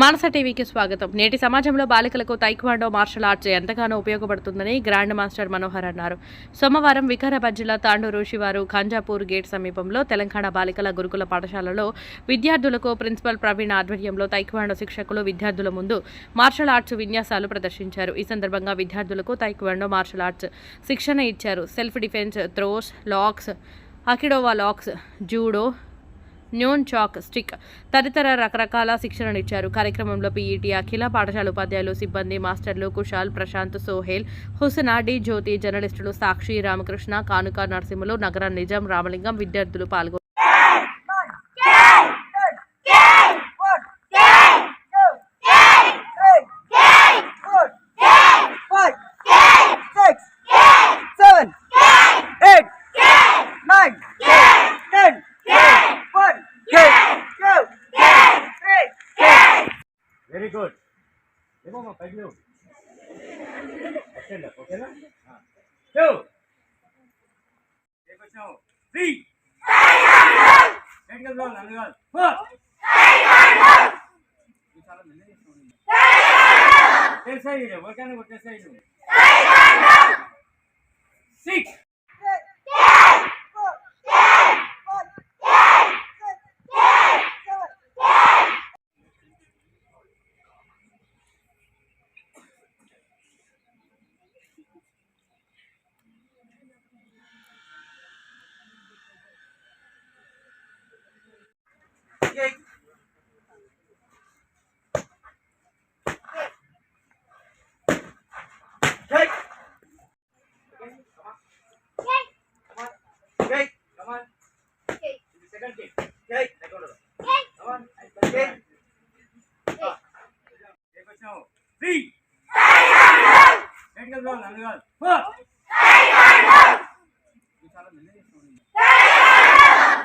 మానస టీవీకి స్వాగతం. నేటి సమాజంలో బాలికలకు తైక్వాండో మార్షల్ ఆర్ట్స్ ఎంతగానో ఉపయోగపడుతుందని గ్రాండ్ మాస్టర్ మనోహర్ అన్నారు. సోమవారం వికారాబాద్ జిల్లా తాండూరు శివారు ఖాంజాపూర్ గేట్ సమీపంలో తెలంగాణ బాలికల గురుకుల పాఠశాలలో విద్యార్థులకు ప్రిన్సిపల్ ప్రవీణ్ ఆధ్వర్యంలో తైక్వాండో శిక్షకులు విద్యార్థుల ముందు మార్షల్ ఆర్ట్స్ విన్యాసాలు ప్రదర్శించారు. ఈ సందర్భంగా విద్యార్థులకు తైక్వాండో మార్షల్ ఆర్ట్స్ శిక్షణ ఇచ్చారు. సెల్ఫ్ డిఫెన్స్ త్రోస్ లాక్స్ అకిడోవా locks judo nunchuck stick. తదితర రకరకాల శిక్షణనిచ్చారు కార్యక్రమంలో పీఈటీ అఖిల పాఠశాల ఉపాధ్యాయులు సిబ్బంది మాస్టర్లు కుషాల్ ప్రశాంత్ సోహేల్ హుసనా డి జ్యోతి జర్నలిస్టులు సాక్షి రామకృష్ణ కానుక నరసింహులు నగర నిజాం రామలింగం విద్యార్థులు పాల్గొన్నారు ఓకేనా టూ త్రీ నన్ను కాదు ఫోర్ చాలా మెల్లగా six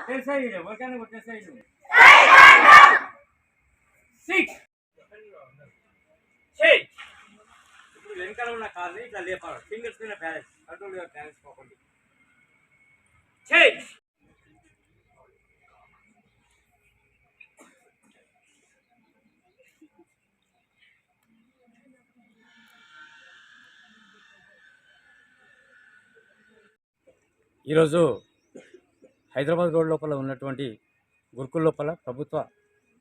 చేసేయ్ ఓకేనా కొట్టేసేయ్ నువ్వు సిక్స్ చేయి ఇప్పుడు వెనకాల ఉన్న కార్ని ఇట్లా లేపాలి ఫింగర్స్ మీద బ్యాలెన్స్ కంట్రోల్ యువర్ బ్యాలెన్స్ పోకండి చేయి ఈరోజు హైదరాబాద్ రోడ్ లోపల ఉన్నటువంటి గురుకుల లోపల ప్రభుత్వ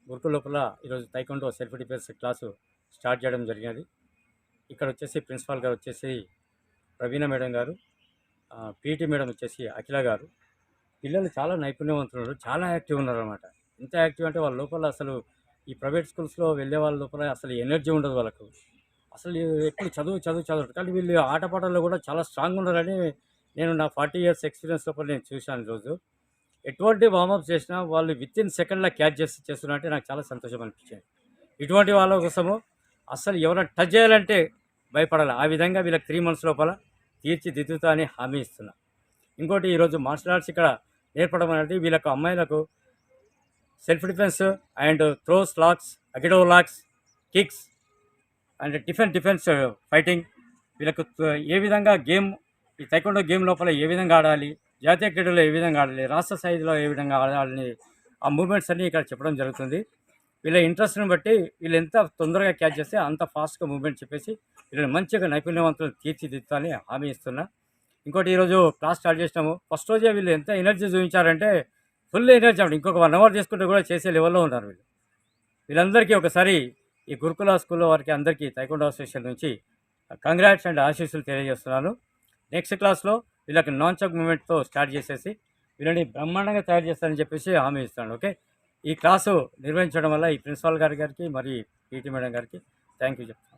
గురుకుల లోపల ఈరోజు taekwondo self defence class start చేయడం జరిగినది. ఇక్కడ వచ్చేసి ప్రిన్సిపాల్ గారు వచ్చేసి ప్రవీణ మేడం గారు పీటీ మేడం వచ్చేసి అఖిల గారు. పిల్లలు చాలా నైపుణ్యవంతులు చాలా యాక్టివ్ ఉన్నారు అనమాట ఎంత యాక్టివ్ అంటే వాళ్ళ లోపల అసలు ఈ ప్రైవేట్ స్కూల్స్లో వెళ్ళే వాళ్ళ లోపల అసలు ఎనర్జీ ఉండదు వాళ్ళకు. అసలు ఎప్పుడు చదువు చదువు చదువు. కానీ వీళ్ళు ఆటపాటల్లో కూడా చాలా స్ట్రాంగ్ ఉన్నారని నేను నా ఫార్టీ ఇయర్స్ ఎక్స్పీరియన్స్ లోపల నేను చూశాను రోజు. ఎటువంటి వామప్ చేసినా వాళ్ళు విత్ ఇన్ సెకండ్లో క్యాచ్ చేసి చేస్తున్నా అంటే నాకు చాలా సంతోషం అనిపించింది. ఇటువంటి వాళ్ళ కోసము అసలు ఎవరైనా టచ్ చేయాలంటే భయపడాలి. ఆ విధంగా వీళ్ళకి త్రీ మంత్స్ లోపల తీర్చిదిద్దుతా అని హామీ ఇస్తున్నా. ఇంకోటి ఈరోజు మార్షల్ ఆర్ట్స్ ఇక్కడ నేర్పడం అనేది వీళ్ళకు అమ్మాయిలకు self defence and throws locks aikido locks kicks and defence defence fighting వీళ్ళకు ఏ విధంగా గేమ్ ఈ తైకొండో గేమ్ లోపల ఏ విధంగా ఆడాలి జాతీయ క్రీడలో ఏ విధంగా ఆడాలి రాష్ట్ర స్థాయిలో ఏ విధంగా ఆడాలని ఆ మూమెంట్స్ అన్నీ ఇక్కడ చెప్పడం జరుగుతుంది. వీళ్ళ ఇంట్రెస్ట్ని బట్టి వీళ్ళు ఎంత తొందరగా క్యాచ్ చేస్తే అంత ఫాస్ట్గా మూమెంట్ చెప్పేసి వీళ్ళని మంచిగా నైపుణ్యవంతులు తీర్చిదిద్దాలని హామీ ఇస్తున్నా. ఇంకోటి ఈరోజు క్లాస్ స్టార్ట్ చేసినాము. ఫస్ట్ రోజే వీళ్ళు ఎంత ఎనర్జీ చూపించారంటే ఫుల్ ఎనర్జీ అండి ఇంకొక వన్ అవర్ తీసుకుంటే కూడా చేసే లెవెల్లో ఉన్నారు వీళ్ళు. వీళ్ళందరికీ ఒకసారి ఈ గురుకుల స్కూల్లో వారికి అందరికీ తైకొండ అసోసియేషన్ నుంచి కంగ్రాట్స్ అండ్ ఆశీస్సులు తెలియజేస్తున్నాను. నెక్స్ట్ క్లాస్లో వీళ్ళకి నాన్ చక్ మూమెంట్తో స్టార్ట్ చేసేసి వీళ్ళని బ్రహ్మాండంగా తయారు చేస్తారని చెప్పేసి హామీ ఇస్తాను ఓకే? ఈ క్లాసు నిర్వహించడం వల్ల ఈ ప్రిన్సిపాల్ గారి గారికి మరి పీటీ మేడం గారికి థ్యాంక్ యూ చెప్తాను